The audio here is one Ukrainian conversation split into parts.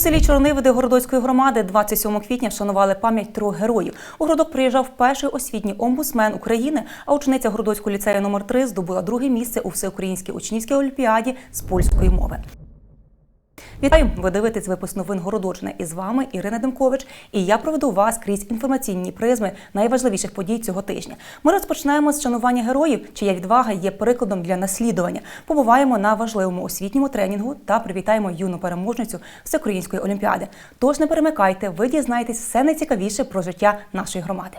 Селі Чорнивиди Городоцької громади 27 квітня вшанували пам'ять трьох героїв. У городок приїжджав перший освітній омбусмен України, а учениця Городоцького ліцею номер 3 здобула друге місце у всеукраїнській учнівській олімпіаді з польської мови. Вітаю! Ви дивитесь випуск новин Городочне. І з вами Ірина Демкович. І я проведу вас крізь інформаційні призми найважливіших подій цього тижня. Ми розпочнемо з шанування героїв, чия відвага є прикладом для наслідування. Побуваємо на важливому освітньому тренінгу та привітаємо юну переможницю Всеукраїнської олімпіади. Тож не перемикайте, ви дізнаєтесь все найцікавіше про життя нашої громади.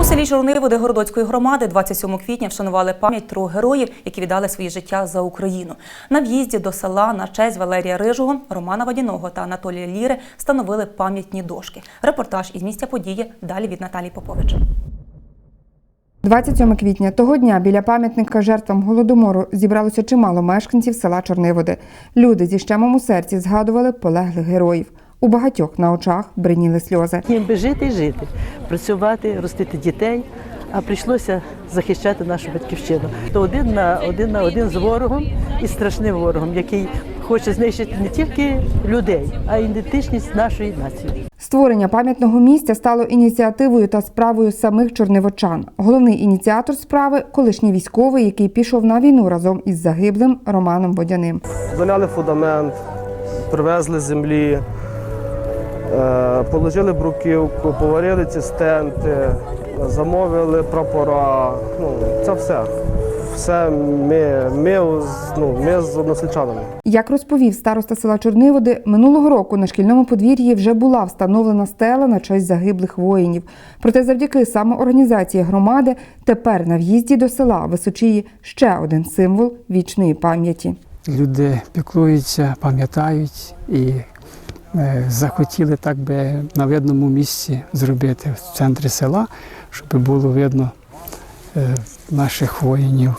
У селі Чорниводи Городоцької громади 27 квітня вшанували пам'ять трьох героїв, які віддали своє життя за Україну. На в'їзді до села на честь Валерія Рижого, Романа Вадяного та Анатолія Ліри встановили пам'ятні дошки. Репортаж із місця події далі від Наталії Попович. 27 квітня того дня біля пам'ятника жертвам голодомору зібралося чимало мешканців села Чорниводи. Люди зі щемом у серці згадували полеглих героїв. У багатьох на очах бриніли сльози. Їм би жити і жити, працювати, ростити дітей, а прийшлося захищати нашу батьківщину. То один на один на один з ворогом і страшним ворогом, який хоче знищити не тільки людей, а й ідентичність нашої нації. Створення пам'ятного місця стало ініціативою та справою самих чорнивочан. Головний ініціатор справи колишній військовий, який пішов на війну разом із загиблим Романом Водяним. Заляли фундамент, привезли землі, положили бруківку, поварили ці стенти, замовили прапора. Ну, це все. Все ми, ми, з- ну, ми з односельчанами. Як розповів староста села Чорниводи, минулого року на шкільному подвір'ї вже була встановлена стела на честь загиблих воїнів. Проте завдяки самоорганізації громади тепер на в'їзді до села височіє ще один символ вічної пам'яті. люди піклуються, пам'ятають і е, захотіли так би на видному місці зробити в центрі села, щоб було видно е, наших воїнів,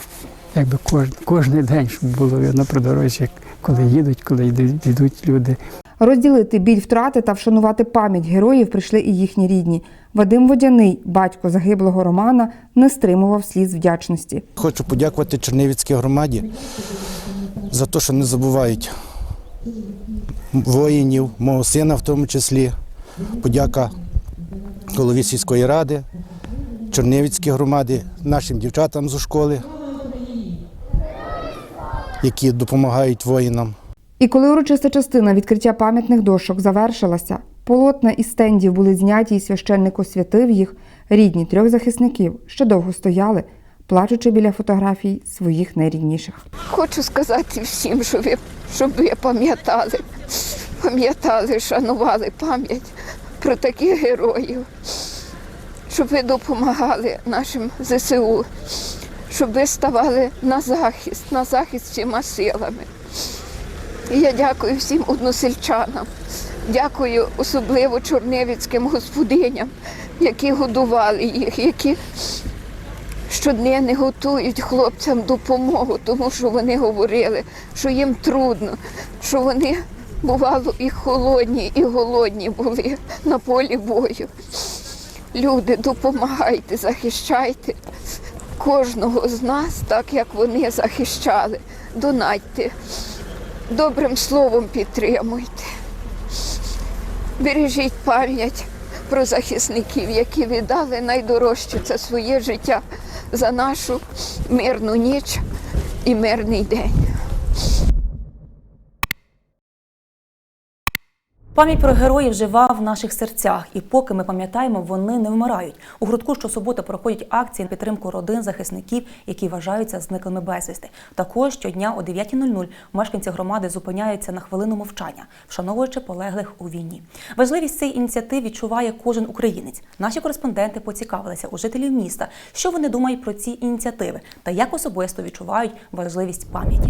якби кож, кожен день, щоб було видно про дорожі, коли їдуть, коли йдуть, йдуть люди. Розділити біль втрати та вшанувати пам'ять героїв прийшли і їхні рідні. Вадим Водяний, батько загиблого Романа, не стримував сліз вдячності. Хочу подякувати Чернівецькій громаді за те, що не забувають воїнів, мого сина в тому числі. Подяка голові сільської ради, Чернівецькій громаді, нашим дівчатам зі школи, які допомагають воїнам. І коли урочиста частина відкриття пам'ятних дошок завершилася, полотна із стендів були зняті, і священник освятив їх, рідні трьох захисників, що довго стояли, плачучи біля фотографій своїх найрідніших. Хочу сказати всім, щоб ви, щоб ви пам'ятали, пам'ятали, шанували пам'ять про таких героїв, щоб ви допомагали нашим ЗСУ, щоб ви ставали на захист, на захист всіма силами. І я дякую всім односельчанам, дякую особливо чорнивицьким господиням, які годували їх, які щодня не готують хлопцям допомогу, тому що вони говорили, що їм трудно, що вони бувало і холодні, і голодні були на полі бою. Люди, допомагайте, захищайте кожного з нас, так як вони захищали. Донатьте, добрим словом підтримуйте. Бережіть пам'ять про захисників, які віддали найдорожче це своє життя за нашу мирну ніч і мирний день. Пам'ять про героїв жива в наших серцях, і поки ми пам'ятаємо, вони не вмирають. У гуртку щосуботи проходять акції на підтримку родин захисників, які вважаються зниклими безвісти. Також щодня о 9.00 мешканці громади зупиняються на хвилину мовчання, вшановуючи полеглих у війні. Важливість цієї ініціативи відчуває кожен українець. Наші кореспонденти поцікавилися у жителів міста, що вони думають про ці ініціативи та як особисто відчувають важливість пам'яті.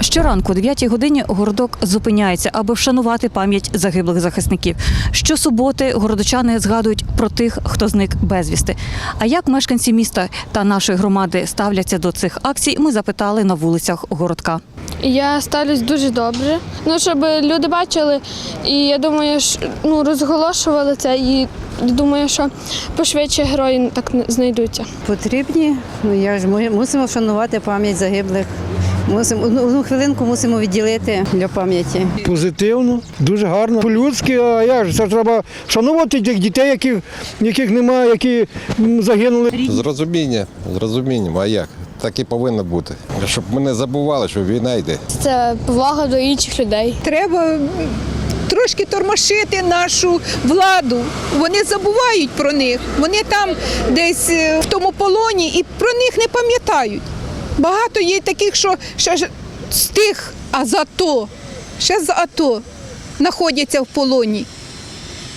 Щоранку о 9 годині городок зупиняється, аби вшанувати пам'ять загиблих захисників. Щосуботи городочани згадують про тих, хто зник безвісти. А як мешканці міста та нашої громади ставляться до цих акцій, ми запитали на вулицях городка. Я ставлюсь дуже добре. Ну, щоб люди бачили, і я думаю, що, ну, розголошували це, і думаю, що пошвидше герої так знайдуться. Потрібні. Ну я ж ми мусимо вшанувати пам'ять загиблих Мусимо одну, одну хвилинку мусимо відділити для пам'яті. Позитивно, дуже гарно. По-людськи, а як же? Це треба шанувати тих дітей, яких, яких немає, які загинули. З розуміння, з розумінням, а як? Так і повинно бути. Щоб ми не забували, що війна йде. Це повага до інших людей. Треба трошки тормошити нашу владу. Вони забувають про них. Вони там десь е, в тому полоні і про них не пам'ятають. Багато є таких, що ще з тих, а АТО, ще з АТО знаходяться в полоні.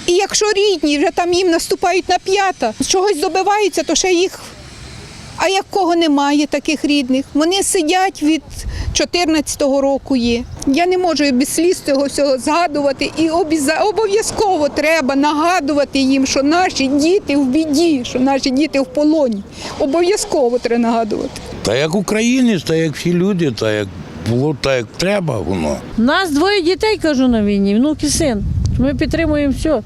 І якщо рідні вже там їм наступають на п'ята, чогось добиваються, то ще їх. А як кого немає таких рідних? Вони сидять від 14-го року є. Я не можу без сліз цього всього згадувати. І обов'язково треба нагадувати їм, що наші діти в біді, що наші діти в полоні. Обов'язково треба нагадувати. Та як українець, та як всі люди, та як було, та як треба воно. Нас двоє дітей, кажу, на війні, внук і син. Ми підтримуємо все.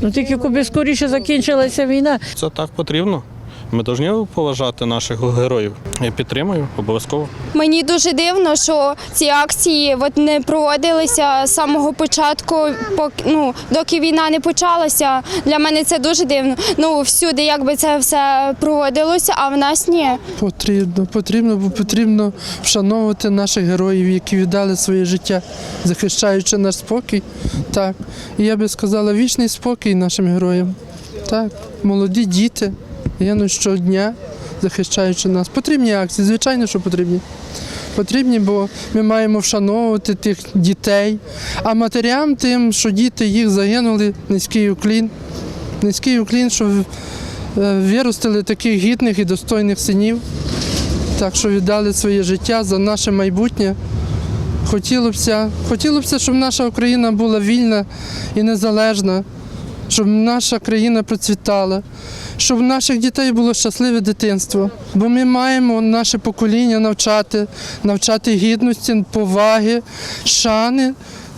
Ну тільки коли скоріше закінчилася війна. Це так потрібно. Ми повинні поважати наших героїв. Я підтримую обов'язково. Мені дуже дивно, що ці акції от не проводилися з самого початку, поки ну доки війна не почалася. Для мене це дуже дивно. Ну всюди, якби це все проводилося, а в нас ні. Потрібно, потрібно, бо потрібно вшановувати наших героїв, які віддали своє життя, захищаючи наш спокій. Так. І я би сказала, вічний спокій нашим героям. Так, молоді діти, гинуть щодня, захищаючи нас. Потрібні акції, звичайно, що потрібні. Потрібні, бо ми маємо вшановувати тих дітей, а матерям тим, що діти їх загинули, низький уклін. Низький уклін, що е, виростили таких гідних і достойних синів, так що віддали своє життя за наше майбутнє. Хотілося хотілося б, щоб наша Україна була вільна і незалежна, щоб наша країна процвітала, щоб у наших дітей було щасливе дитинство. Бо ми маємо наше покоління навчати, навчати гідності, поваги, шани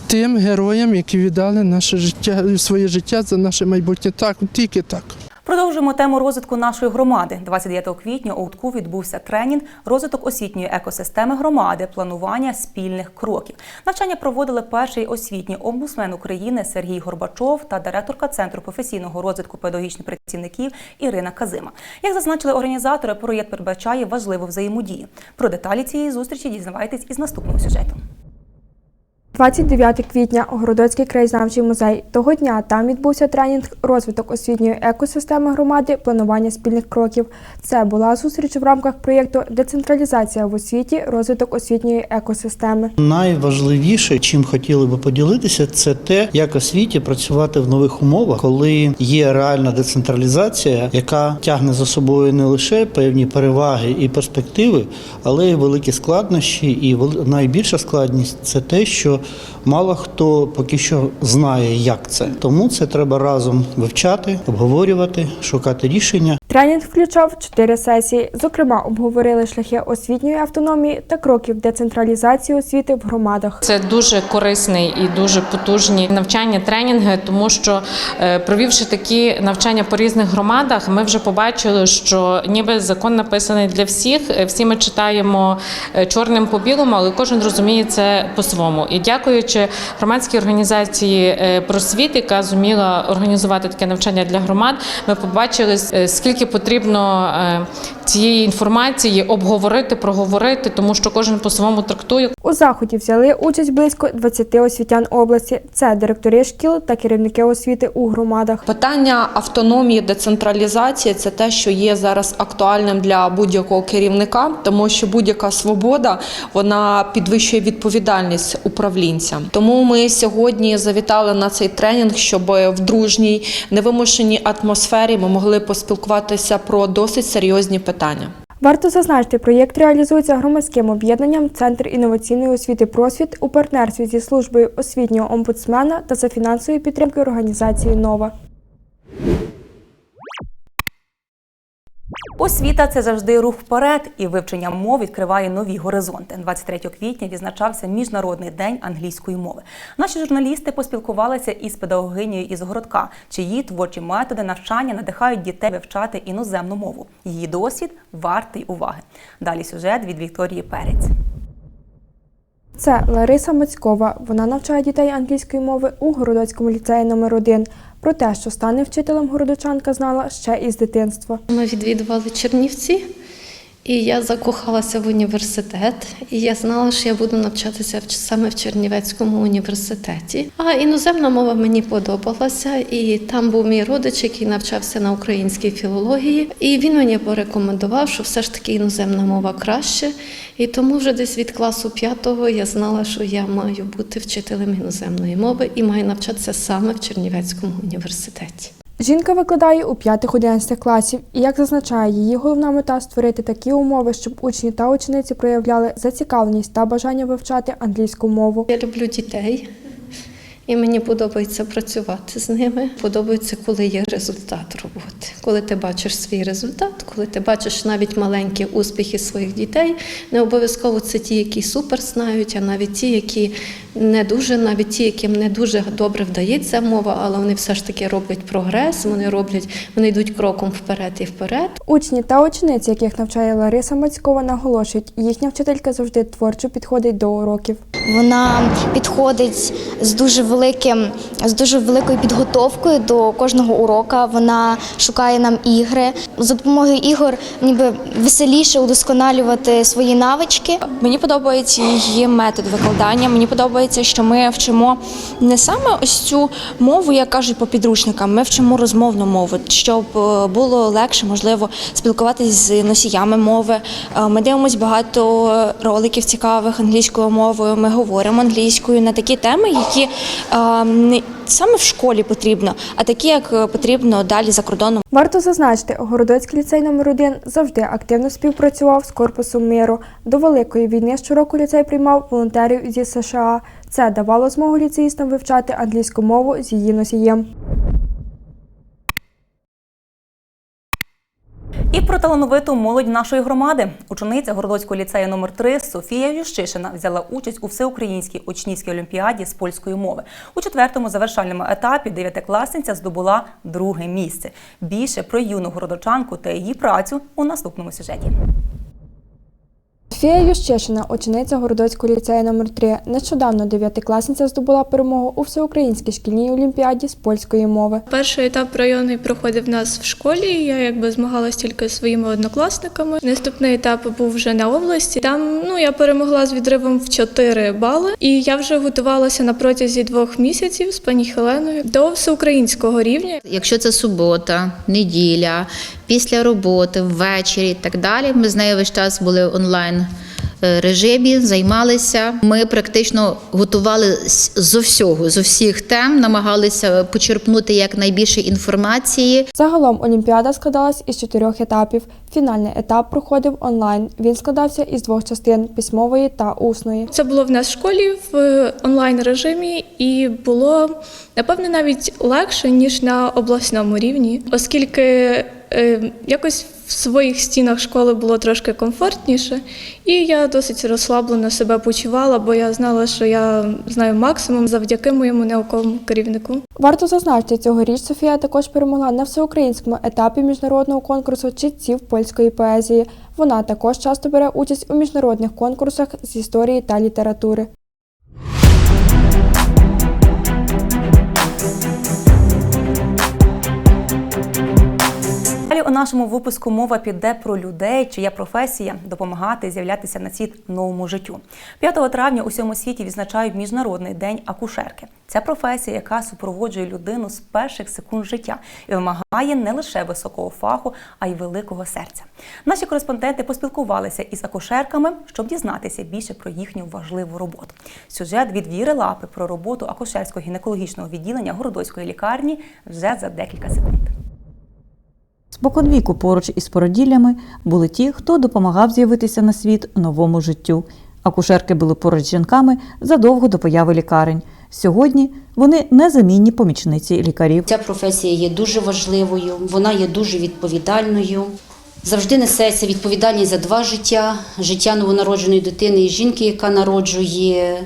тим героям, які віддали наше життя, своє життя за наше майбутнє. Так, тільки так. Продовжуємо тему розвитку нашої громади. 29 квітня у УТКУ відбувся тренінг розвиток освітньої екосистеми громади, планування спільних кроків. Навчання проводили перший освітній омбудсмен України Сергій Горбачов та директорка Центру професійного розвитку педагогічних працівників Ірина Казима. Як зазначили організатори, проєкт передбачає важливу взаємодію. Про деталі цієї зустрічі дізнавайтесь із наступного сюжету. 29 квітня Городоцький краєзнавчий музей. Того дня там відбувся тренінг розвиток освітньої екосистеми громади, планування спільних кроків. Це була зустріч в рамках проєкту Децентралізація в освіті, розвиток освітньої екосистеми. Найважливіше, чим хотіли би поділитися, це те, як освіті працювати в нових умовах, коли є реальна децентралізація, яка тягне за собою не лише певні переваги і перспективи, але й великі складнощі. І найбільша складність це те, що мало хто поки що знає, як це. Тому це треба разом вивчати, обговорювати, шукати рішення. Тренінг включав чотири сесії. Зокрема, обговорили шляхи освітньої автономії та кроків децентралізації освіти в громадах. Це дуже корисний і дуже потужні навчання, тренінги, тому що е, провівши такі навчання по різних громадах, ми вже побачили, що ніби закон написаний для всіх. Е, Всі ми читаємо е, чорним по білому, але кожен розуміє це по-своєму. І дякуючи громадській організації е, просвіт, яка зуміла організувати таке навчання для громад, ми побачили, е, скільки потрібно е, цієї інформації обговорити, проговорити, тому що кожен по-своєму трактує. У заході взяли участь близько 20 освітян області. Це директори шкіл та керівники освіти у громадах. Питання автономії, децентралізації це те, що є зараз актуальним для будь-якого керівника, тому що будь-яка свобода вона підвищує відповідальність управлінця. Тому ми сьогодні завітали на цей тренінг, щоб в дружній невимушеній атмосфері ми могли поспілкуватися про досить серйозні питання. Варто зазначити, проєкт реалізується громадським об'єднанням Центр інноваційної освіти Просвіт у партнерстві зі службою освітнього омбудсмена та за фінансової підтримки організації Нова. Освіта це завжди рух вперед, і вивчення мов відкриває нові горизонти. 23 квітня відзначався міжнародний день англійської мови. Наші журналісти поспілкувалися із педагогинею із городка, чиї творчі методи навчання надихають дітей вивчати іноземну мову. Її досвід вартий уваги. Далі сюжет від Вікторії Перець. Це Лариса Мацькова. Вона навчає дітей англійської мови у Городоцькому ліцеї номер 1 Про те, що стане вчителем городочанка, знала ще із дитинства. Ми відвідували Чернівці, і я закохалася в університет. І я знала, що я буду навчатися саме в Чернівецькому університеті. А іноземна мова мені подобалася, і там був мій родич, який навчався на українській філології. І він мені порекомендував, що все ж таки іноземна мова краще. І тому вже десь від класу п'ятого я знала, що я маю бути вчителем іноземної мови і маю навчатися саме в Чернівецькому університеті. Жінка викладає у 5-11 класів, і як зазначає її головна мета створити такі умови, щоб учні та учениці проявляли зацікавленість та бажання вивчати англійську мову. Я люблю дітей, і мені подобається працювати з ними. Подобається, коли є результат роботи. Коли ти бачиш свій результат, коли ти бачиш навіть маленькі успіхи своїх дітей. Не обов'язково це ті, які супер знають, а навіть ті, які не дуже, навіть ті, яким не дуже добре вдається мова, але вони все ж таки роблять прогрес. Вони роблять, вони йдуть кроком вперед і вперед. Учні та учениці, яких навчає Лариса Мацькова, наголошують, їхня вчителька завжди творчо підходить до уроків. Вона підходить з дуже великим, з дуже великою підготовкою до кожного урока. Вона шукає нам ігри. За допомогою ігор ніби веселіше удосконалювати свої навички. Мені подобається її метод викладання. Мені подобається, що ми вчимо не саме ось цю мову, як кажуть по підручникам. Ми вчимо розмовну мову, щоб е, було легше, можливо, спілкуватися з носіями мови. Е, Ми дивимося багато роликів цікавих англійською мовою. Ми говоримо англійською на такі теми, які е, не саме в школі потрібно, а такі, як е, потрібно далі за кордоном. Варто зазначити, Городоцький ліцей номер 1 завжди активно співпрацював з Корпусом миру. До Великої війни щороку ліцей приймав волонтерів зі США. Це давало змогу ліцеїстам вивчати англійську мову з її носієм. І про талановиту молодь нашої громади. Учениця Городоцького ліцею номер 3 Софія Ющишина взяла участь у всеукраїнській учнівській олімпіаді з польської мови. У четвертому завершальному етапі дев'ятикласниця здобула друге місце. Більше про юну городочанку та її працю у наступному сюжеті. Софія Ющишина, учениця Городоцького ліцею номер 3 Нещодавно дев'ятикласниця здобула перемогу у всеукраїнській шкільній олімпіаді з польської мови. Перший етап районний проходив в нас в школі. Я якби змагалась тільки зі своїми однокласниками. Наступний етап був вже на області. Там ну я перемогла з відривом в 4 бали, і я вже готувалася на протязі двох місяців з пані Хеленою до всеукраїнського рівня. Якщо це субота, неділя, після роботи, ввечері і так далі. Ми з нею весь час були онлайн. Е, Режимі займалися. Ми практично готували з зо всього, з усіх тем, намагалися почерпнути якнайбільше інформації. Загалом Олімпіада складалась із чотирьох етапів. Фінальний етап проходив онлайн. Він складався із двох частин письмової та усної. Це було в нас в школі в онлайн режимі, і було напевне навіть легше ніж на обласному рівні, оскільки е, якось в своїх стінах школи було трошки комфортніше, і я досить розслаблено себе почувала, бо я знала, що я знаю максимум завдяки моєму науковому керівнику. Варто зазначити, цьогоріч Софія також перемогла на всеукраїнському етапі міжнародного конкурсу читців польської поезії. Вона також часто бере участь у міжнародних конкурсах з історії та літератури. Далі у нашому випуску мова піде про людей, чия професія допомагати з'являтися на світ новому життю. 5 травня у всьому світі відзначають міжнародний день акушерки. Це професія, яка супроводжує людину з перших секунд життя і вимагає не лише високого фаху, а й великого серця. Наші кореспонденти поспілкувалися із акушерками, щоб дізнатися більше про їхню важливу роботу. Сюжет від Віри Лапи про роботу акушерського гінекологічного відділення Городоцької лікарні вже за декілька секунд. Споконвіку поруч із породіллями були ті, хто допомагав з'явитися на світ новому життю. Акушерки були поруч з жінками задовго до появи лікарень. Сьогодні вони незамінні помічниці лікарів. Ця професія є дуже важливою, вона є дуже відповідальною. Завжди несеться відповідальність за два життя: життя новонародженої дитини і жінки, яка народжує.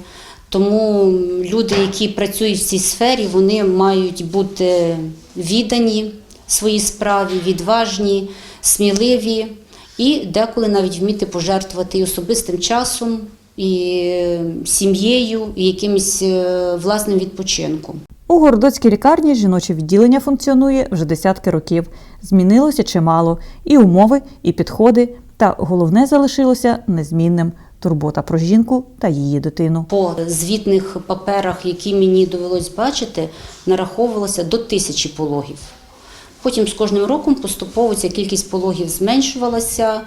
Тому люди, які працюють в цій сфері, вони мають бути віддані своїй справі, відважні, сміливі і деколи навіть вміти пожертвувати і особистим часом, і е, сім'єю, і якимось е, власним відпочинком. У городоцькій лікарні жіноче відділення функціонує вже десятки років. Змінилося чимало і умови, і підходи. Та головне залишилося незмінним турбота про жінку та її дитину. По звітних паперах, які мені довелось бачити, нараховувалося до тисячі пологів. Потім з кожним роком поступово ця кількість пологів зменшувалася.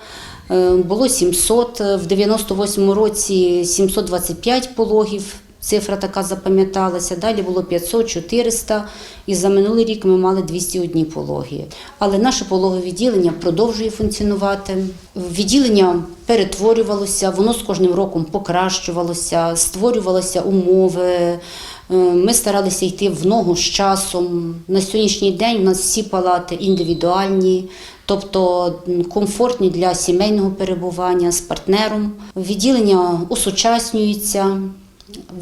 Е, Було 700, в 98-му році 725 пологів. Цифра така запам'яталася. Далі було 500, 400. І за минулий рік ми мали 201 пологи. Але наше пологове відділення продовжує функціонувати. Відділення перетворювалося, воно з кожним роком покращувалося, створювалися умови. Е, Ми старалися йти в ногу з часом. На сьогоднішній день у нас всі палати індивідуальні, тобто комфортні для сімейного перебування з партнером. Відділення усучаснюються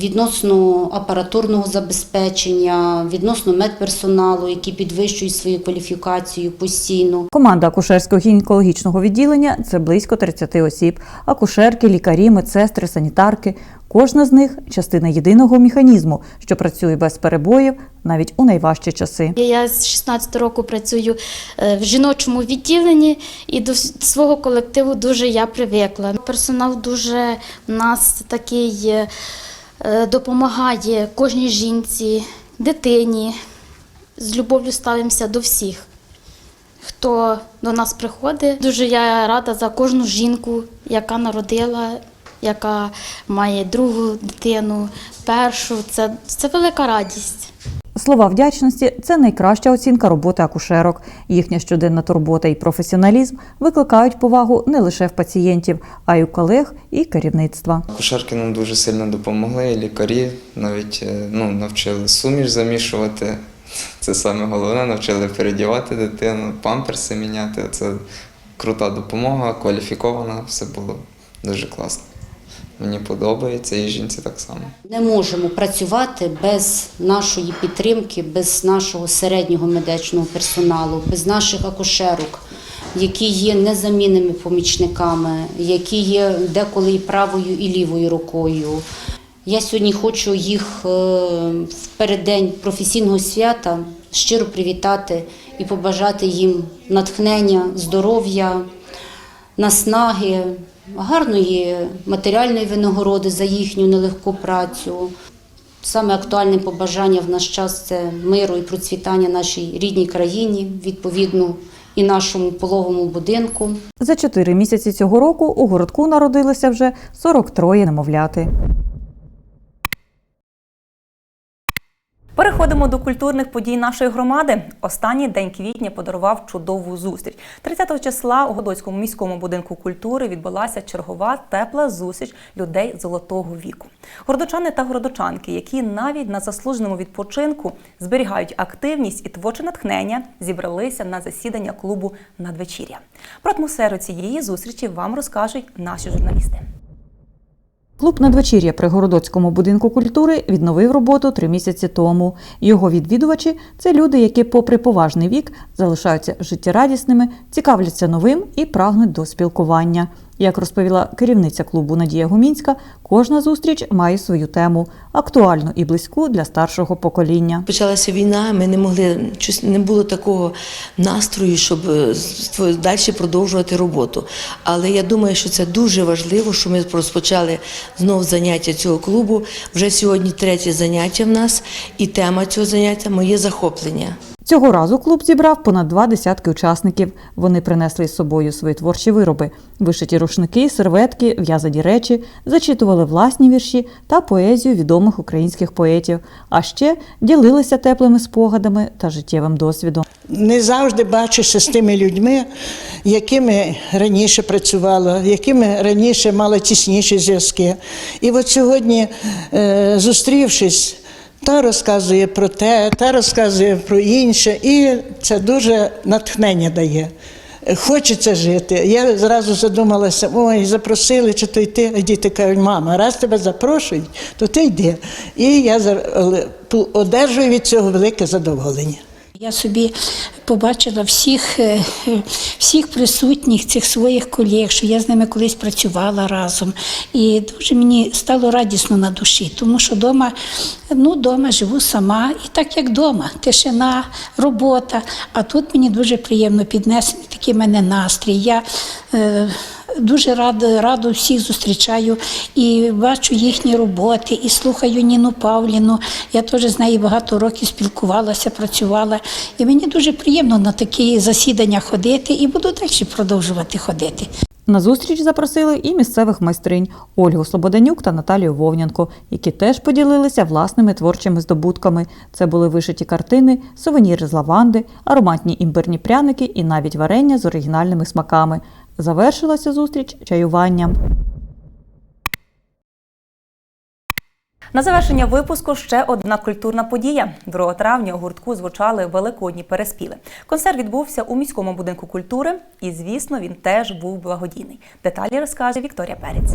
відносно апаратурного забезпечення, відносно медперсоналу, які підвищують свою кваліфікацію постійно. Команда акушерського гінекологічного відділення це близько 30 осіб. Акушерки, лікарі, медсестри, санітарки. Кожна з них частина єдиного механізму, що працює без перебоїв навіть у найважчі часи. Я з 16 року працюю е, в жіночому відділенні і до свого колективу дуже я привикла. Персонал дуже нас такий е, е, допомагає кожній жінці, дитині. З любов'ю ставимося до всіх. Хто до нас приходить, дуже я рада за кожну жінку, яка народила, яка має другу дитину, першу. Це, це велика радість. Слова вдячності це найкраща оцінка роботи акушерок. Їхня щоденна турбота і професіоналізм викликають повагу не лише в пацієнтів, а й у колег і керівництва. Акушерки нам дуже сильно допомогли, і лікарі навіть е, ну, навчили суміш замішувати. Це саме головне, навчили передівати дитину, памперси міняти. Це крута допомога, кваліфікована, все було дуже класно. Мені подобається, і жінці так само. Не можемо працювати без нашої підтримки, без нашого середнього медичного персоналу, без наших акушерок, які є незамінними помічниками, які є деколи і правою, і лівою рукою. Я сьогодні хочу їх е, в переддень професійного свята щиро привітати і побажати їм натхнення, здоров'я, наснаги, гарної матеріальної винагороди за їхню нелегку працю. Саме актуальне побажання в наш час це миру і процвітання нашій рідній країні, відповідно, і нашому пологому будинку. За чотири місяці цього року у городку народилося вже 43 немовляти. Переходимо до культурних подій нашої громади. Останній день квітня подарував чудову зустріч. 30 числа у Годоцькому міському будинку культури відбулася чергова тепла зустріч людей золотого віку. Городочани та городочанки, які навіть на заслуженому відпочинку зберігають активність і творче натхнення, зібралися на засідання клубу надвечір'я. Про атмосферу цієї зустрічі вам розкажуть наші журналісти. Клуб надвечір'я при Городоцькому будинку культури відновив роботу три місяці тому. Його відвідувачі це люди, які, попри поважний вік, залишаються життєрадісними, цікавляться новим і прагнуть до спілкування. Як розповіла керівниця клубу Надія Гумінська, кожна зустріч має свою тему актуальну і близьку для старшого покоління. Почалася війна, ми не могли не було такого настрою, щоб далі продовжувати роботу. Але я думаю, що це дуже важливо, що ми розпочали знов заняття цього клубу. Вже сьогодні третє заняття в нас, і тема цього заняття моє захоплення. Цього разу клуб зібрав понад два десятки учасників. Вони принесли з собою свої творчі вироби: вишиті рушники, серветки, в'язані речі, зачитували власні вірші та поезію відомих українських поетів. А ще ділилися теплими спогадами та життєвим досвідом. Не завжди бачишся з тими людьми, якими раніше працювала, якими раніше мала тісніші зв'язки. І от сьогодні, е, зустрівшись, та розказує про те, та розказує про інше, і це дуже натхнення дає. Хочеться жити. Я зразу задумалася, ой, запросили, чи то йти. А діти кажуть, мама, раз тебе запрошують, то ти йди. І я одержую від цього велике задоволення. Я собі побачила всіх, е, всіх присутніх цих своїх колег, що я з ними колись працювала разом. І дуже мені стало радісно на душі, тому що вдома, ну, вдома живу сама, і так як вдома, тишина, робота. А тут мені дуже приємно піднесений такий мене настрій. Я е, дуже рада, радо всіх зустрічаю і бачу їхні роботи, і слухаю Ніну Павліну. Я теж з нею багато років спілкувалася, працювала. І мені дуже приємно на такі засідання ходити і буду далі продовжувати ходити. На зустріч запросили і місцевих майстринь Ольгу Слободанюк та Наталію Вовнянко, які теж поділилися власними творчими здобутками. Це були вишиті картини, сувеніри з лаванди, ароматні імбирні пряники і навіть варення з оригінальними смаками. Завершилася зустріч чаюванням. На завершення випуску ще одна культурна подія. 2 травня у гуртку звучали великодні переспіви. Концерт відбувся у міському будинку культури, і звісно, він теж був благодійний. Деталі розкаже Вікторія Перець.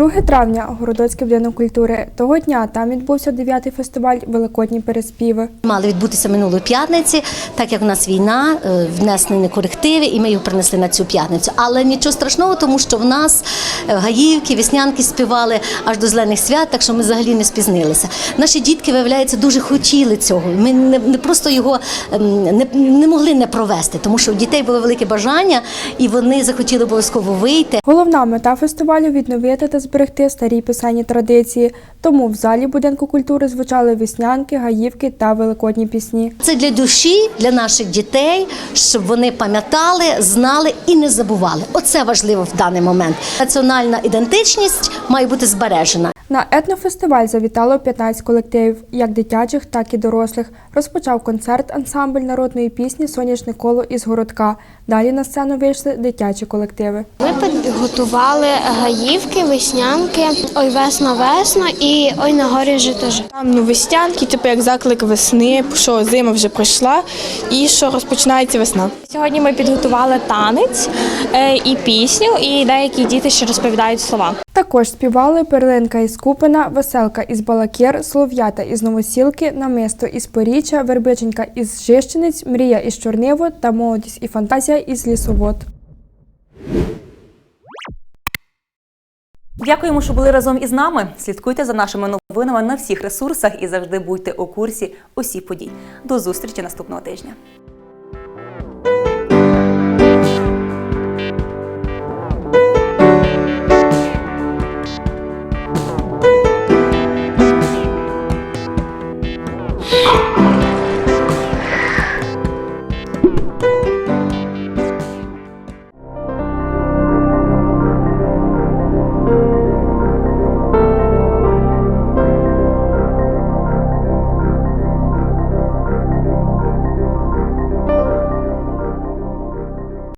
2 травня Городоцький будинок культури. Того дня там відбувся 9-й фестиваль Великодні переспіви. Мали відбутися минулої п'ятниці, так як у нас війна, е, внесені корективи, і ми його принесли на цю п'ятницю. Але нічого страшного, тому що в нас е, гаївки, веснянки співали аж до зелених свят, так що ми взагалі не спізнилися. Наші дітки, виявляється, дуже хотіли цього. Ми не, не просто його ем, не, не могли не провести, тому що у дітей було велике бажання, і вони захотіли обов'язково вийти. Головна мета фестивалю відновити та зберегти старі писані традиції. Тому в залі будинку культури звучали веснянки, гаївки та великодні пісні. Це для душі, для наших дітей, щоб вони пам'ятали, знали і не забували. Оце важливо в даний момент. Національна ідентичність має бути збережена. На етнофестиваль завітало 15 колективів, як дитячих, так і дорослих. Розпочав концерт ансамбль народної пісні Сонячне коло із городка. Далі на сцену вийшли дитячі колективи. Ми підготували гаївки, веснянки, ой весна, весна і ой на горі жито. Там ну, веснянки, типу як заклик весни, що зима вже пройшла і що розпочинається весна. Сьогодні ми підготували танець е, і пісню, і деякі діти ще розповідають слова. Також співали перлинка із Купина, веселка із Балакір, Солов'ята із Новосілки, Намисто із Поріччя, Вербиченька із Жищениць, Мрія із Чорниво та Молодість і фантазія із Лісовод. Дякуємо, що були разом із нами. Слідкуйте за нашими новинами на всіх ресурсах і завжди будьте у курсі усіх подій. До зустрічі наступного тижня.